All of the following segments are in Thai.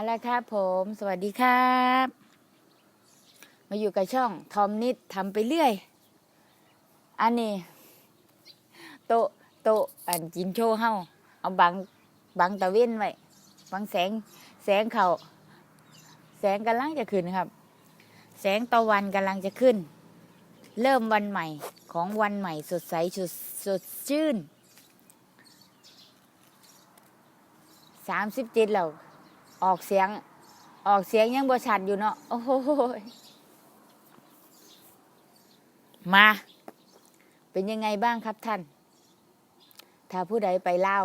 เอาละครับผม สวัสดีครับ มาอยู่กับช่องทอมนิดทำไปเรื่อย อันนี้ โตโตอันจินโชว์เฮาเอาบังบังตะเว้นไว้บังแสงแสงเขาแสงกำลังจะขึ้นครับ แสงตะวันกำลังจะขึ้น เริ่มวันใหม่ของวันใหม่สดใสสดสดชื่นสามสิบเจ็ดแล้ว ออกเสียง ออกเสียงยังบ่ชัดอยู่เนาะโอ้โหมา เป็นยังไงบ้างครับท่าน ถ้าผู้ใดไปเล่า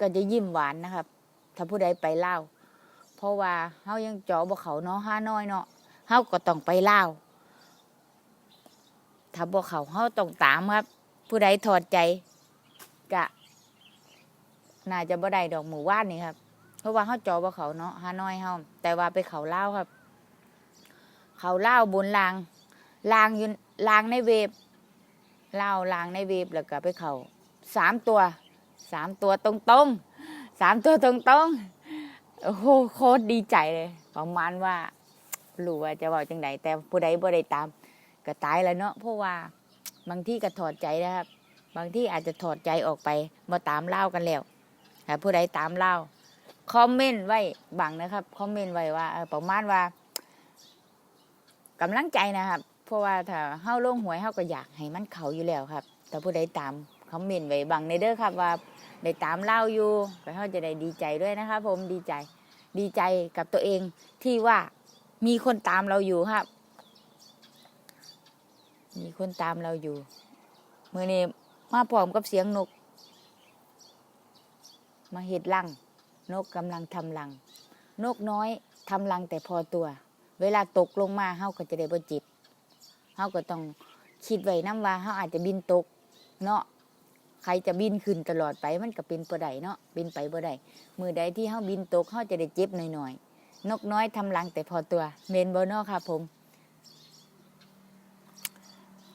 ก็จะยิ้มหวานนะครับ ถ้าผู้ใดไปเล่า เพราะว่าเฮายังเจาะบ่เขาเนาะห้าน้อยเนาะเฮาก็ต้องไปเล่าถ้าบ่เขาเฮาต้องตามครับ ผู้ใดถอดใจกะ น่าจะบ่ได้ดอกหมู่ว่านนี่ครับ เพราะว่าเขาจอบ่เขาเนาะฮานอยเฮาแต่ว่าไปเขาเล่าครับ เขาเล่าบนรางรางยู่รางในเวฟเล่าวรางในเวฟแล้วก็ไปเขาสามตัวสามตัวตรงตรงสามตัวตรงตรงโอ้โหโคตรดีใจเลยประมาณว่ารู้ว่าจะเว่าจังไดแต่ผู้ใดบ่ได้ตามก็ตายแล้วเนาะเพราะว่าบางที่ก็ถอดใจนะครับ บางที่อาจจะถอดใจออกไปมาตามเล่ากันแล้วผู้ใดตามเล่า คอมเมนต์ไว้บังนะครับคอมเมนต์ไว้ว่าประมาณว่ากำลังใจนะครับ เพราะว่าถ้าเฮาลงหวยเฮาก็อยากให้มันเขาอยู่แล้วครับ แต่ผู้ใดตามคอมเมนต์ไว้บังในเด้อครับ ว่าได้ตามเล่าอยู่ก็เฮาจะได้ดีใจด้วยนะครับ ผมดีใจ ดีใจกับตัวเองที่ว่ามีคนตามเราอยู่ครับ มีคนตามเราอยู่เมื่อนี้มาพร้อมกับเสียงนก มาเห็ดลัง นกกำลังทำรัง นกน้อยทำรังแต่พอตัว เวลาตกลงมาเฮาก็จะได้บ่จิตเฮาก็ต้องคิดไว้นํว่าเฮาอาจจะบินตก เนาะใครจะบินขึ้นตลอดไปมันก็เป็นบ่ได้เนาะบินไปบ่ได้มือใดที่เฮาบินตกเฮาจะได้เจ็บหน่อยๆนกน้อยทำรังแต่พอตัวเมนบ่เนาะครับผม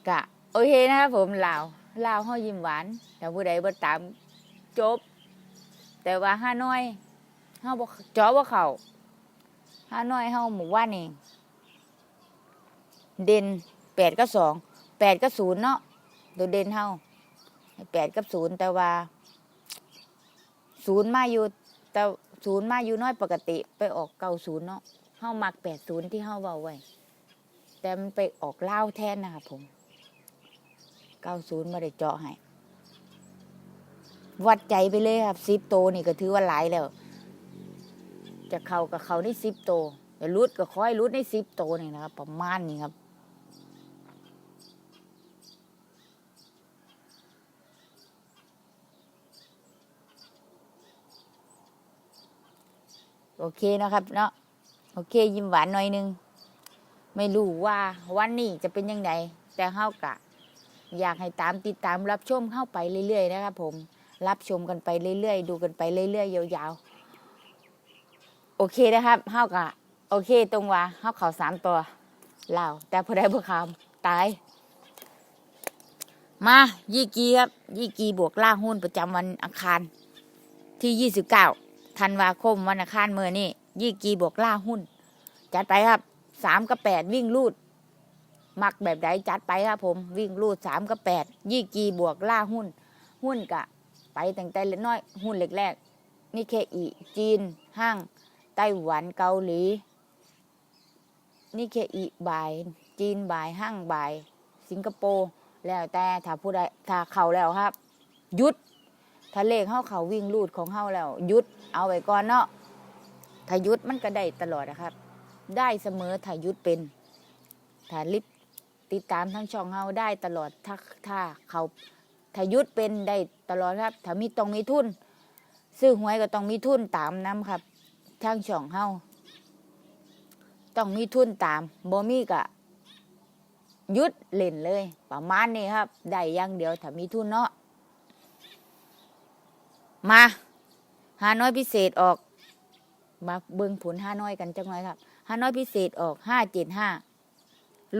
กะโอเคนะครับผมลาวลาวเฮายิ้มหวานแต่ผู้ใดบ่ตามจบ แต่ว่าห้าน้อยเฮาบ่เจาะบ่เข้าห้าน้อยเฮาหมู่ว่านนี่เด่นแปดกับสองแปดกับศูนย์เนาะตัวเด่นเฮาแปดกับศูนย์แต่ว่าศูนย์มาอยู่แต่ศูนย์มาอยู่น้อยปกติ ไปออกเก้าศูนย์เนาะเฮามักแปดศูนย์ที่เฮาเว้าไว้แต่มันไปออกเล่าวแทนนะครับผมเก้าศูนย์ไม่ได้เจาะให้ วัดใจไปเลยครับสิบโตนี่ก็ถือว่าหลายแล้ว จะเข้ากับเขาในสิบโตวแต่รุดก็ค่อยรุดในสิบโตนี่นะครับ ประมาณนี้ครับโอเคนะครับเนาะโอเค ยิ้มหวานหน่อยนึง ไม่รู้ว่าวันนี้จะเป็นยังไงแต่เฮากะ อยากให้ตามติดตามรับชมเข้าไปเรื่อยๆนะครับผม รับชมกันไปเรื่อยๆ ดูกันไปเรื่อยๆ ยาวๆ โอเคนะครับเฮากะโอเค ตรงว่าเฮาเขาสามตัวเล่าแต่พอได้พวกคำตาย มายี่กีครับ ยี่กีบวกล่าหุ้นประจำวันอังคารที่ยี่สิบเก้าธันวาคมวันอังคารเมื่อนี่ยี่กีบวกล่าหุ้น จัดไปครับสามกับแปดวิ่งลูดมักแบบใดจัดไปครับผมวิ่งรูดสามกับแปดยี่กีบวกล่าหุ้น หุ้นกะ ไปแต่งแต่เล็กน้อยหุ้นเล็กแรกนี่เคอีจีนห้างไต้หวันเกาหลีนี่เคอีบาย จีนบายห้างบาย สิงคโปร์แล้วแต่ถ้าผู้ใดถ้าเขาแล้วครับหยุดถ้าเลขเข้าเขาวิ่งรูดของเข้าแล้วหยุดเอาไว้ก่อนเนาะถ้ายุดมันก็ได้ตลอดนะครับ ได้เสมอถ้ายุดเป็นถ้าลิบติดตามทั้งช่องเฮาได้ตลอดถ้าถ้าเขา ถ้ายุดเป็นได้ตลอดครับ ถ้ามีต้องมีทุน ซื้อหวยก็ต้องมีทุนตามน้ำครับทั้งช่องเฮาต้องมีทุนตามบ่มีก็ยุดเล่นเลย ประมาณนี้ครับ ได้อย่างเดียวถ้ามีทุนเนาะ มาหาน้อยพิเศษออก มาเบิ่งผลห้าน้อยกันจังหน่อยครับห้าน้อยพิเศษออกห้าเจ็ดห้า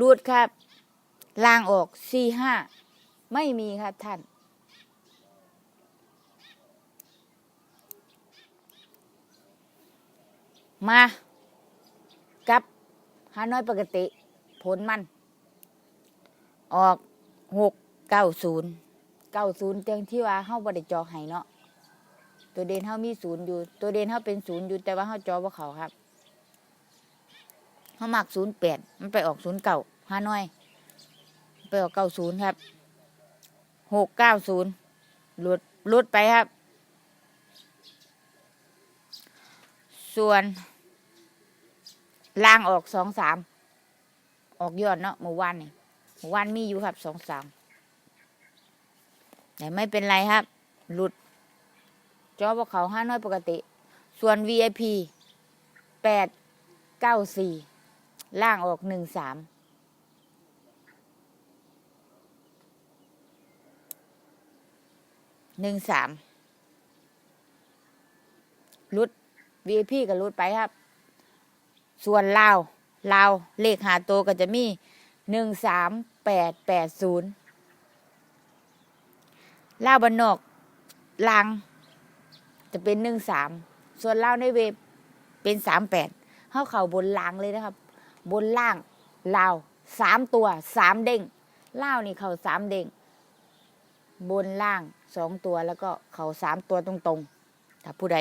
รูดครับ ล่างออกสี่ห้า ไม่มีครับท่าน มากับฮานอยปกติ ผลมัน ออกหกเก้าศูนย์เก้าศูนย์เตียงที่ว่าเฮาบ่ได้จอให้เนาะตัวเด่นเฮามีศูนย์อยู่ ตัวเด่นเฮาเป็นศูนย์อยู่แต่ว่าเฮาจอบ่เขาครับเฮามักศูนย์แปดมันไปออกศูนย์เก้าฮานอย ไปออกเก้าศูนย์ครับ หกเก้าศูนย์หลดลดไปครับ ส่วนล่างออกสองสามออกยอดเนาะเมื่วานนี่เมื่วานมีอยู่ครับสองสามแต่ไม่เป็นไรครับ หลุด จอบเขาห้าน้อยปกติ ส่วน VIP แปดเก้าสี่ล่างออกหนึ่งสาม หนึ่งสามรุด VIP ก็รุดไปครับ ส่วนลาวลาวเลขหาตัวก็จะมีหนึ่งสามแปดแปดศูนย์ลาวบันนอกลาง จะเป็นหนึ่งสามส่วนลาวในเว็บเป็นสามแปดเข้าเข่าบนล่างเลยนะครับ บนล่างลาวสามตัวสามเด้งลาวนี่เข่าสามเด้ง บนล่างสองตัวแล้วก็เข่าสามตัวตรงๆ ถ้าผู้ใด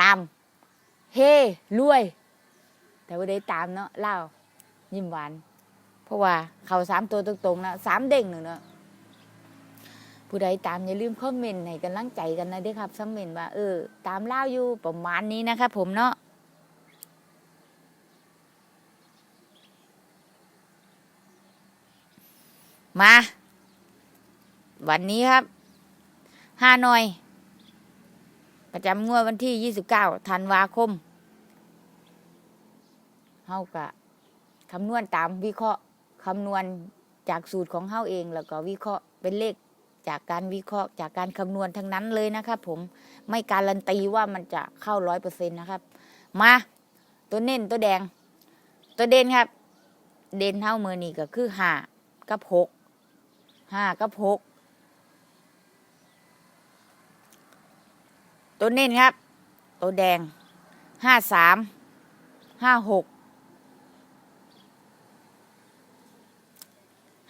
ตาม เฮ้รวย แต่ว่าได้ตามเนาะเล่ายิ้มหวาน เพราะว่าเขาสามตัวตรงๆนะสามเด้งหนึ่งเนาะผู้ใดตามอย่าลืมคอมเมนต์ให้กำลังใจกันนะเด้อครับคอมเมนต์ว่าเออ ตามเล่าอยู่ประมาณนี้นะครับผมเนาะมา วันนี้ครับห้าหน่อย ประจำงวดวันที่ 29ธันวาคมเฮากะคำนวณตามวิเคราะห์คำนวณจากสูตรของเฮาเอง แล้วก็วิเคราะห์เป็นเลขจากการวิเคราะห์จากการคำนวณทั้งนั้นเลยนะครับผมไม่การันตีว่ามันจะเข้าร้อยเปอร์เซ็นต์นะครับ มาตัวเน้นตัวแดง ตัวเด่นครับ เด่นเท่ามือนี่ก็คือห้ากับหกห้ากับหก ตัวเน้นครับ ตัวแดงห้าสามห้าหก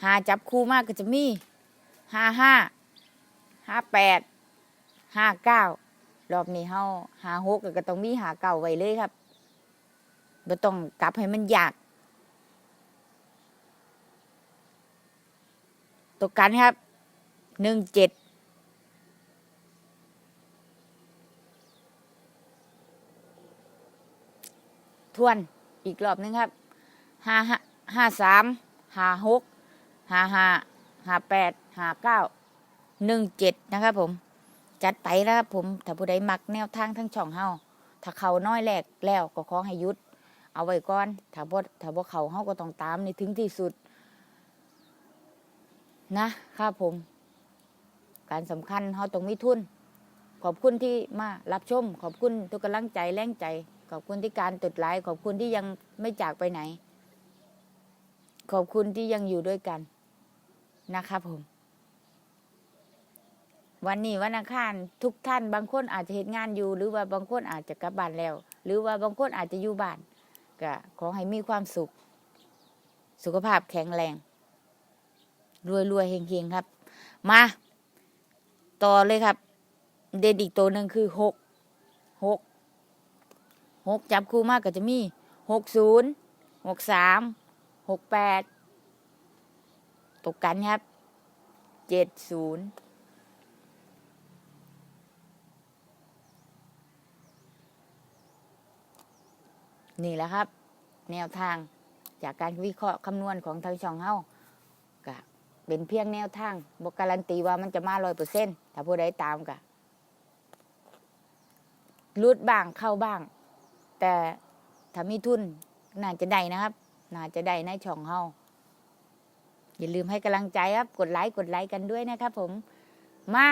หาจับคู่มากก็จะมีห้าห้าห้าแปดห้าเก้ารอบนี้เฮาหาหกก็ต้องมีหาเก้าไว้เลยครับบ่ต้องกลับให้มันยากตัวกันครับหนึ่งเจ็ด ทวนอีกรอบนึงครับห้าห้าสามห้าหกห้าห้าห้าแปดห้าเก้าหนึ่งเจ็ดนะครับผม จัดไปแล้วครับผม ถ้าผู้ใดมักแนวทางทั้งช่องเฮาถ้าเขาน้อยแรกแล้วก็ขอให้หยุด เอาไว้ก่อน ถ้าบ่ถ้าบ่เขาเฮาก็ต้องตามในถึงที่สุด นะครับผม การสำคัญเฮาต้องมีทุน ขอบคุณที่มารับชม ขอบคุณทุกกำลังใจแรงใจ ขอบคุณที่การติดไลค์ขอบคุณที่ยังไม่จากไปไหน ขอบคุณที่ยังอยู่ด้วยกันนะครับผม วันนี้วันอังคารทุกท่าน บางคนอาจจะเหตุงานอยู่ หรือว่าบางคนอาจจะกลับบ้านแล้ว หรือว่าบางคนอาจจะอยู่บ้านก็ขอให้มีความสุข สุขภาพแข็งแรง รวยรวยๆเฮงครับ มา ต่อเลยครับ เด่นอีกตัวหนึ่งคือหกหก หกจับคู่มากก็จะมีหกศูนย์หกสามหกแปดตกกันครับเจ็ดศูนย์นี่แหละครับ แนวทางจากการวิเคราะห์คำนวณของทางช่องเฮาก็เป็นเพียงแนวทางบกการันตีว่ามันจะมาร้อยเปอร์เซ็นต์ถ้าผู้ใดตามก็รุดบ้างเข้าบ้าง แต่ถ้ามีทุนน่าจะได้นะครับ น่าจะได้ในช่องเฮาอย่าลืมให้กำลังใจครับ กดไลค์กดไลค์กันด้วยนะครับ ผม มา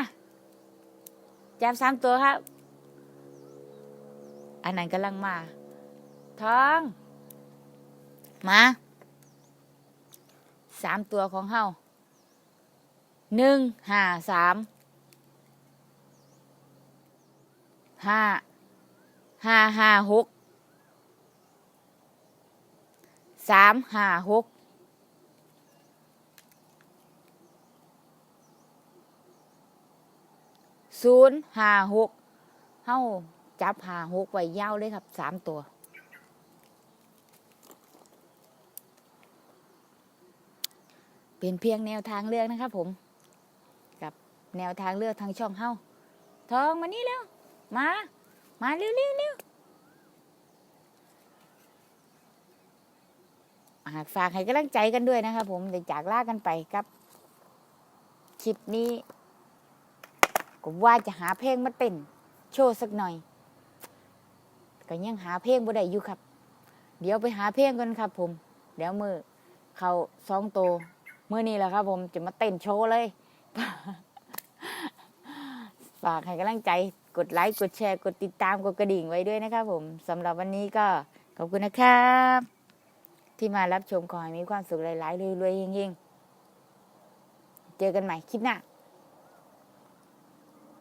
จับสามตัวครับ อันนั้นกำลังมาท้อง มาสามตัวของเฮาหนึ่งห้าสามห้าห้าห้าหก สามห้าหกศูนย์ห้าหกเฮ้าจับห้าหกไว้ยาวเลยครับสามตัว เป็นเพียงแนวทางเลือกนะครับผม กับแนวทางเลือกทางช่องเฮ้าทองมานี่เร็ว มา มาเร็วเร็วเร็ว อ่าฝากให้กำลังใจกันด้วยนะครับผมเดี๋ยวจากลากันไปครับคลิปนี้ก็ว่าจะหาเพลงมาเต้นโชว์สักหน่อย ก็ยังหาเพลงบ่ได้อยู่ครับ เดี๋ยวไปหาเพลงกันครับ ผม เดี๋ยวมือเขาสองโตวมือนี้แหละครับ ผมจะมาเต้นโชว์เลยฝากให้กำลังใจกดไลค์กดแชร์ กดติดตามกดกระดิ่งไว้ด้วยนะครับผมสำหรับวันนี้ก็ขอบคุณนะครับ ที่มารับชมขอให้มีความสุขหลายๆรวยๆเฮงๆ เจอกันใหม่คลิปหน้า